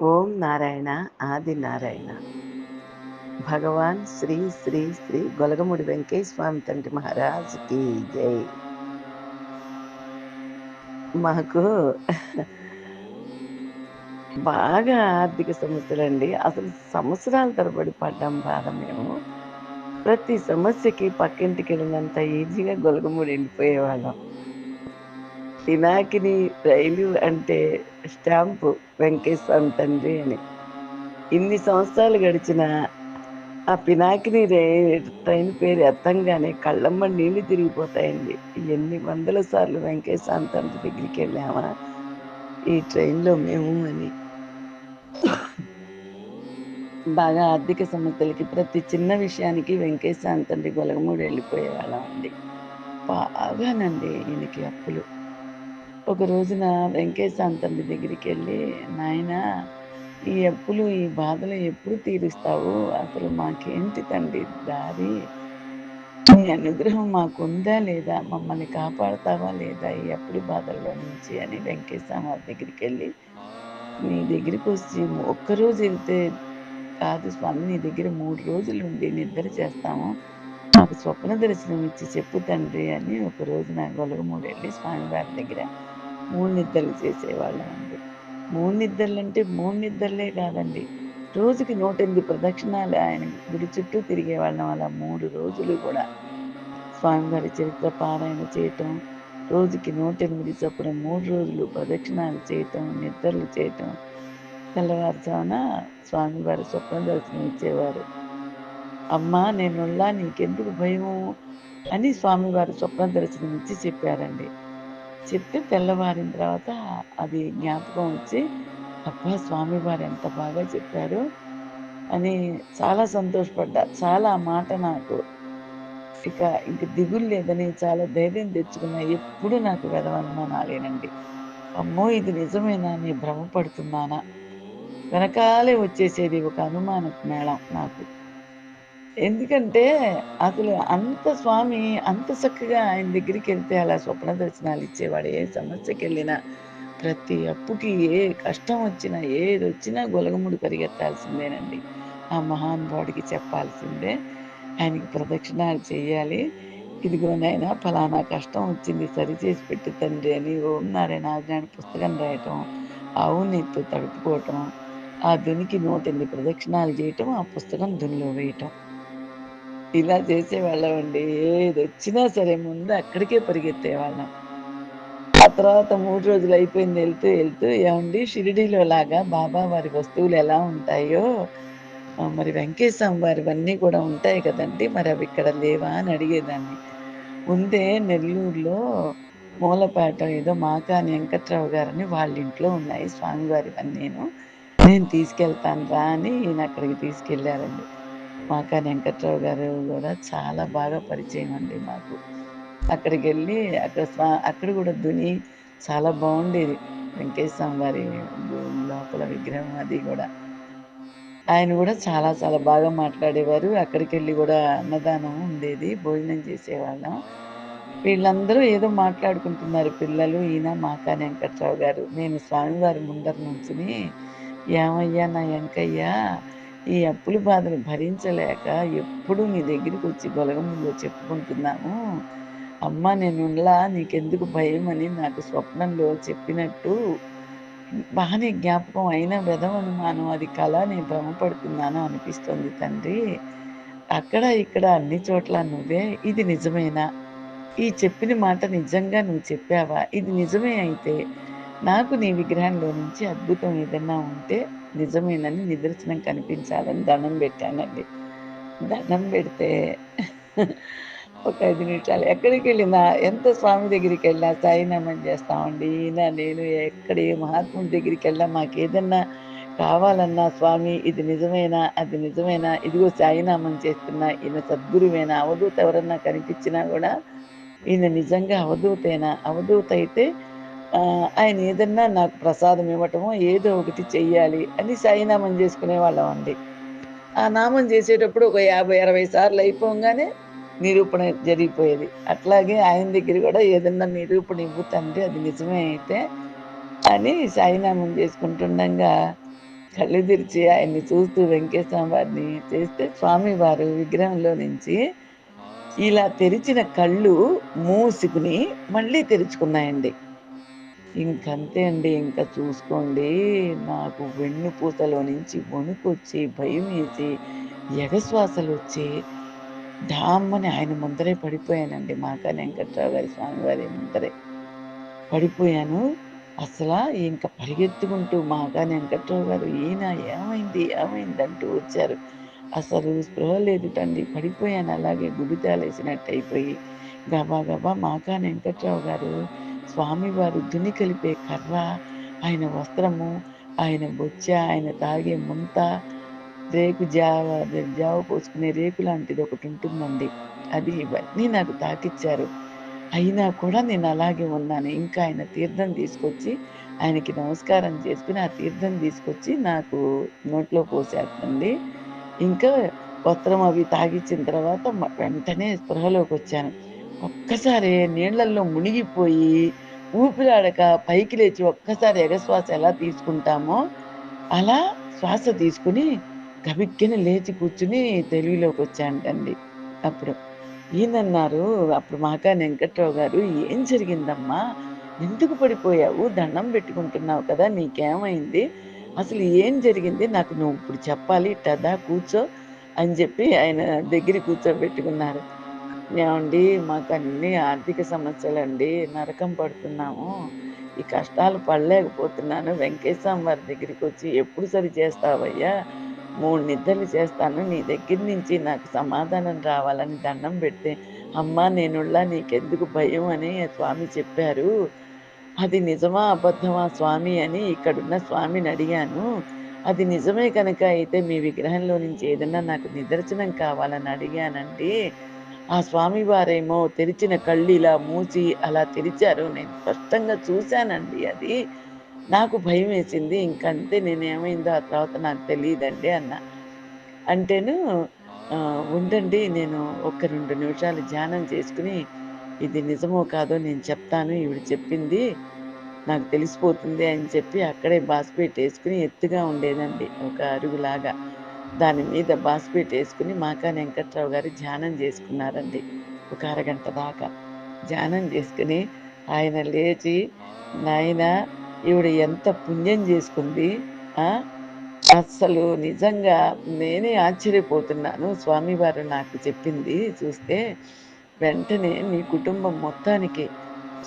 ఓం నారాయణ ఆది నారాయణ. భగవాన్ శ్రీ శ్రీ శ్రీ గొలగముడి వెంకటేశ్వర స్వామి తండ్రి మహారాజుకి జై. మాకు బాగా ఆర్థిక సమస్యలండి అసలు సంవత్సరాల తరబడి పడ్డాం బాధ మేము. ప్రతి సమస్యకి పక్కింటికి వెళ్ళినంత ఈజీగా గొలగముడి వెళ్ళిపోయేవాళ్ళం పినాకిని రైలు అంటే స్టాంపు వెంకటేశ్వరం తండ్రి అని. ఇన్ని సంవత్సరాలు గడిచిన ఆ పినాకిని రే ట్రైన్ పేరు ఎత్తంగానే కళ్ళమ్మ నీళ్ళు తిరిగిపోతాయండి. ఎన్ని వందల సార్లు వెంకటేశ్వరం తండ్రి దగ్గరికి వెళ్ళామా? ఈ ట్రైన్లో మేము అని. బాగా ఆర్థిక సమస్యలకి ప్రతి చిన్న విషయానికి వెంకటేశ్వర తండ్రి గొలగమూడు వెళ్ళిపోయేవాళ్ళం అండి. బాగానండి ఈయనకి అప్పులు. ఒక రోజున వెంకటేశాంతమ్మి తండ్రి దగ్గరికి వెళ్ళి నాయన ఈ అప్పులు ఈ బాధలు ఎప్పుడు తీరుస్తావు? అసలు మాకేంటి తండ్రి దారి? నీ అనుగ్రహం మాకుందా లేదా? మమ్మల్ని కాపాడతావా లేదా ఈ అప్పుడు బాధల్లో నుంచి? అని వెంకటేశ్వర వారి దగ్గరికి వెళ్ళి నీ దగ్గరికి వచ్చి ఒక్కరోజు వెళ్తే కాదు స్వామి నీ దగ్గర మూడు రోజులు ఉండి నిద్ర చేస్తాము. మాకు స్వప్న దర్శనం ఇచ్చి చెప్పు తండ్రి అని ఒక రోజు నా గొలగమూడు వెళ్ళి స్వామివారి దగ్గర మూడు నిద్రలు చేసేవాళ్ళం అండి. మూడు నిద్రలు అంటే మూడు నిద్రలే కాదండి. రోజుకి నూట ఎనిమిది ప్రదక్షిణాలు ఆయన గుడి చుట్టూ తిరిగేవాళ్ళం. అలా మూడు రోజులు కూడా స్వామివారి చరిత్ర పారాయణ చేయటం రోజుకి నూట ఎనిమిది చొప్పున మూడు రోజులు ప్రదక్షిణాలు చేయటం నిద్రలు చేయటం తెల్లవారుజామున స్వామివారి స్వప్న దర్శనం ఇచ్చేవారు. అమ్మా నేనుల్లా నీకెందుకు భయము? అని స్వామివారి స్వప్న దర్శనం ఇచ్చి చెప్పారండి. చెప్తే తెల్లవారిన తర్వాత అది జ్ఞాపకం వచ్చి అబ్బా స్వామివారు ఎంత బాగా చెప్పారు అని చాలా సంతోషపడ్డా. చాలా మాట నాకు ఇక ఇంక దిగులు లేదని చాలా ధైర్యం తెచ్చుకున్నా ఎప్పుడు నాకు వెదవనుమానాలేనండి అమ్మో ఇది నిజమేనా? అని భ్రమపడుతున్నానా? వెనకాలే వచ్చేసేది ఒక అనుమాన మేళం నాకు. ఎందుకంటే అసలు అంత స్వామి అంత చక్కగా ఆయన దగ్గరికి వెళ్తే అలా స్వప్న దర్శనాలు ఇచ్చేవాడు ఏ సమస్యకి వెళ్ళినా ప్రతి అప్పుకి ఏ కష్టం వచ్చినా ఏది వచ్చినా గొలగముడు పరిగెత్తాల్సిందేనండి. ఆ మహానుభావుడికి చెప్పాల్సిందే ఆయనకి ప్రదక్షిణాలు చేయాలి ఇదిగో ఫలానా కష్టం వచ్చింది సరిచేసి పెట్టి తండ్రి అని ఓం నారాయణ ఆజ్ఞాన పుస్తకం రాయటం ఆవు నెత్తు తడుపుకోవటం ఆ దునికి నూట ఎనిమిది ప్రదక్షిణాలు చేయటం ఆ పుస్తకం దునిలో వేయటం. ఇలా చేసేవాళ్ళం అండి. ఏది వచ్చినా సరే ముందు అక్కడికే పరిగెత్తేవాళ్ళం. ఆ తర్వాత మూడు రోజులు అయిపోయింది వెళ్తూ వెళ్తూ ఏమండి షిరిడీలో లాగా బాబా వారి వస్తువులు ఎలా ఉంటాయో మరి వెంకటేశ్వర వారివన్నీ కూడా ఉంటాయి కదండి మరి అవి ఇక్కడ లేవా అని అడిగేదాన్ని. ముందే నెల్లూరులో మూలపేట ఏదో మాకాని వెంకట్రావు గారని వాళ్ళ ఇంట్లో ఉన్నాయి స్వామివారివన్నీను నేను తీసుకెళ్తాను రా అని ఈయన అక్కడికి తీసుకెళ్ళారండి మాకా వెంకట్రావు గారు కూడా చాలా బాగా పరిచయం అండి మాకు. అక్కడికి వెళ్ళి అక్కడ స్వా అక్కడ కూడా దుని చాలా బాగుండేది. వెంకటేశ్వర వారి లోపల విగ్రహం అది కూడా. ఆయన కూడా చాలా చాలా బాగా మాట్లాడేవారు. అక్కడికి వెళ్ళి కూడా అన్నదానం ఉండేది భోజనం చేసేవాళ్ళం. వీళ్ళందరూ ఏదో మాట్లాడుకుంటున్నారు పిల్లలు ఈయన మాకా వెంకట్రావు గారు. నేను స్వామివారి ముందర నుంచుని ఏమయ్యా నా వెంకయ్య ఈ అప్పుల బాధను భరించలేక ఎప్పుడు నీ దగ్గరికి వచ్చి గొలగములో చెప్పుకుంటున్నాము అమ్మ నేనులా నీకెందుకు భయం అని నాకు స్వప్నంలో చెప్పినట్టు బాగానే జ్ఞాపకం అయిన అనుమానం. అది కళ నేను భ్రమపడుతున్నాను అనిపిస్తుంది తండ్రి. అక్కడ ఇక్కడ అన్ని చోట్ల నువ్వే. ఇది నిజమేనా? ఈ చెప్పిన మాట నిజంగా నువ్వు చెప్పావా? ఇది నిజమే అయితే నాకు నీ విగ్రహంలో నుంచి అద్భుతం ఏదన్నా ఉంటే నిజమేనని నిదర్శనం కనిపించాలని దండం పెట్టానండి. దండం పెడితే ఒక ఐదు నిమిషాలు ఎక్కడికి వెళ్ళినా ఎంత స్వామి దగ్గరికి వెళ్ళినా సాయినామం చేస్తామండి. ఈయన నేను ఎక్కడ ఏ మహాత్ముడి దగ్గరికి వెళ్ళా మాకు ఏదన్నా కావాలన్నా స్వామి ఇది నిజమేనా అది నిజమేనా ఇదిగో సాయినామం చేస్తున్నా ఈయన సద్గురువేనా అవధూత ఎవరన్నా కనిపించినా కూడా ఈయన నిజంగా అవధూతేనా? అవధూత అయితే ఆయన ఏదన్నా నాకు ప్రసాదం ఇవ్వటమో ఏదో ఒకటి చెయ్యాలి అని సాయినామం చేసుకునే వాళ్ళం అండి ఆ నామం చేసేటప్పుడు ఒక యాభై అరవై సార్లు అయిపోగానే నిరూపణ జరిగిపోయేది అట్లాగే ఆయన దగ్గర కూడా ఏదన్నా నిరూపణ ఇవ్వు తండ్రి అది నిజమే అయితే అని సాయినామం చేసుకుంటుండగా కళ్ళు తెరిచి ఆయన్ని చూస్తూ వెంకటేశ్వర వారిని చేస్తే స్వామివారు విగ్రహంలో నుంచి ఇలా తెరిచిన కళ్ళు మూసుకుని మళ్ళీ తెరుచుకున్నాయండి. ఇంకంతే అండి. ఇంకా చూసుకోండి నాకు వెన్నుపూసలో నుంచి వణుకొచ్చి, ఎగశ్వాసలు వచ్చి డామ్మని ఆయన ముందరే పడిపోయానండి. మాకాని వెంకట్రావు గారి స్వామివారి ముందరే. పడిపోయాను. అసలు ఇంకా పరిగెత్తుకుంటూ మాకాని వెంకట్రావు గారు ఈయన ఏమైంది? ఏమైంది? అంటూ వచ్చారు. అసలు స్పృహ లేదుటండి. పడిపోయాను అలాగే గుబి తాలేసినట్టు అయిపోయి గబా గబా మాకాని వెంకట్రావు గారు స్వామివారి దుని కలిపే కర్ర, ఆయన వస్త్రము, ఆయన బొచ్చ, ఆయన తాగే ముంత, రేకు జావ జావ పోసుకునే రేకు లాంటిది ఒకటుంటుందండి. అది ఇవన్నీ నాకు తాకిచ్చారు. అయినా కూడా నేను అలాగే ఉన్నాను. ఇంకా ఆయన తీర్థం తీసుకొచ్చి ఆయనకి నమస్కారం చేసుకుని ఆ తీర్థం తీసుకొచ్చి నాకు నోట్లో పోసేస్తుంది ఇంకా వస్త్రం అవి తాగిచ్చిన తర్వాత వెంటనే స్పృహలోకి వచ్చాను ఒక్కసారి నీళ్ళల్లో మునిగిపోయి, ఊపిరాడక పైకి లేచి ఒక్కసారి ఎగశ్వాస ఎలా తీసుకుంటామో, అలా శ్వాస తీసుకొని గబిక్కిన లేచి కూర్చుని తెలుగులోకి తెలివిలోకొచ్చానుటండి అప్పుడు. ఈయనన్నారు అప్పుడు మాకాని వెంకట్రావు గారు "ఏం జరిగిందమ్మా? ఎందుకు పడిపోయావు? దండం పెట్టుకుంటున్నావు కదా! నీకేమైంది? అసలు ఏం జరిగింది? నాకు నువ్వు ఇప్పుడు చెప్పాలి. ఇట్టా కూర్చో" అని చెప్పి ఆయన దగ్గర కూర్చోబెట్టుకున్నారు. అండి మాకు అన్ని ఆర్థిక సమస్యలండి. నరకం పడుతున్నాము. ఈ కష్టాలు పడలేకపోతున్నాను. వెంకటేశ్వర వారి దగ్గరికి వచ్చి ఎప్పుడు సరి చేస్తావయ్యా? మూడు నిద్రలు చేస్తాను. నీ దగ్గర నుంచి నాకు సమాధానం రావాలని దండం పెడితే, "అమ్మా నేనుళ్ళా నీకెందుకు భయం" అని స్వామి చెప్పారు. అది నిజమా? అబద్ధమా స్వామి అని ఇక్కడున్న స్వామిని అడిగాను. అది నిజమే కనుక అయితే మీ విగ్రహంలో నుంచి ఏదన్నా నాకు నిదర్శనం కావాలని అడిగానండి. ఆ స్వామివారేమో తెరిచిన కళ్ళు ఇలా మూసి అలా తెరిచారు. నేను స్పష్టంగా చూశానండి అది. నాకు భయమేసింది. ఇంకంతే నేనేమైందో ఆ తర్వాత నాకు తెలియదండి అన్న అంటేను ఉండండి నేను ఒక రెండు నిమిషాలు ధ్యానం చేసుకుని ఇది నిజమో కాదో నేను చెప్తాను. ఈవిడ చెప్పింది నాకు తెలిసిపోతుంది అని చెప్పి అక్కడే బాస్పెట్ వేసుకుని ఎత్తుగా ఉండేదండి. ఒక అరుగులాగా. దాని మీద బాస్పీట్ వేసుకుని మాకా వెంకట్రావు గారు ధ్యానం చేసుకున్నారండి. ఒక అరగంట దాకా. ధ్యానం చేసుకుని ఆయన లేచి, "నాయనా ఈవిడ ఎంత పుణ్యం చేసుకుంది. అస్సలు నిజంగా నేనే ఆశ్చర్యపోతున్నాను. స్వామివారు నాకు చెప్పింది చూస్తే, వెంటనే మీ కుటుంబం మొత్తానికి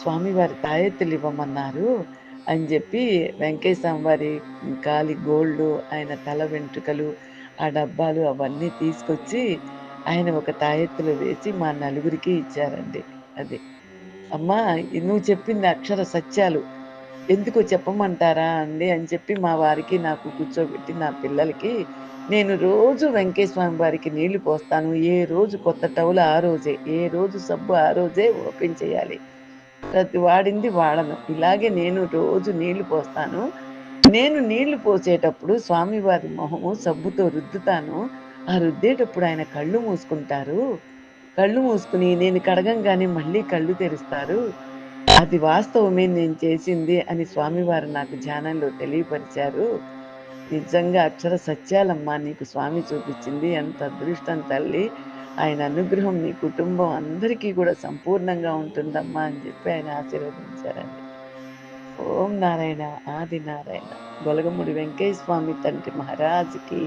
స్వామివారి తాయెత్తులు ఇవ్వమన్నారు అని చెప్పి వెంకటేశ్వర వారి కాలి గోల్డ్ ఆయన తల వెంట్రుకలు, ఆ డబ్బాలు అవన్నీ తీసుకొచ్చి ఆయన ఒక తాయెత్తులో వేసి మా నలుగురికి ఇచ్చారండి. అది. "అమ్మా నువ్వు చెప్పింది అక్షర సత్యాలు. ఎందుకు చెప్పమంటారా అండి" అని చెప్పి మా వారికి, నాకు కూర్చోబెట్టి నా పిల్లలకి నేను రోజు వెంకటేశ్వర వారికి నీళ్ళు పోస్తాను. ఏ రోజు కొత్త టవల్ ఆ రోజే. ఏ రోజు సబ్బు ఆ రోజే ఓపెన్ చేయాలి. ప్రతి వాడింది వాడను. ఇలాగే నేను రోజు నీళ్ళు పోస్తాను. నేను నీళ్ళు పోసేటప్పుడు స్వామివారి మొహము సబ్బుతో రుద్దుతాను. ఆ రుద్దేటప్పుడు ఆయన కళ్ళు మూసుకుంటారు. కళ్ళు మూసుకుని నేను కడగంగానే మళ్ళీ కళ్ళు తెరుస్తారు. అది వాస్తవమే నేను చేసింది అని స్వామివారు నాకు ధ్యానంలో తెలియపరిచారు. నిజంగా అక్షర సత్యాలమ్మా నీకు స్వామి చూపించింది. ఎంత అదృష్టం తల్లి. ఆయన అనుగ్రహం నీ కుటుంబం అందరికీ కూడా సంపూర్ణంగా ఉంటుందమ్మా అని చెప్పి ఆయన ఆశీర్వదించారండి. ఓం నారాయణ ఆది నారాయణ. గొలగముడి వెంకయ్య స్వామి తండ్రి మహారాజుకి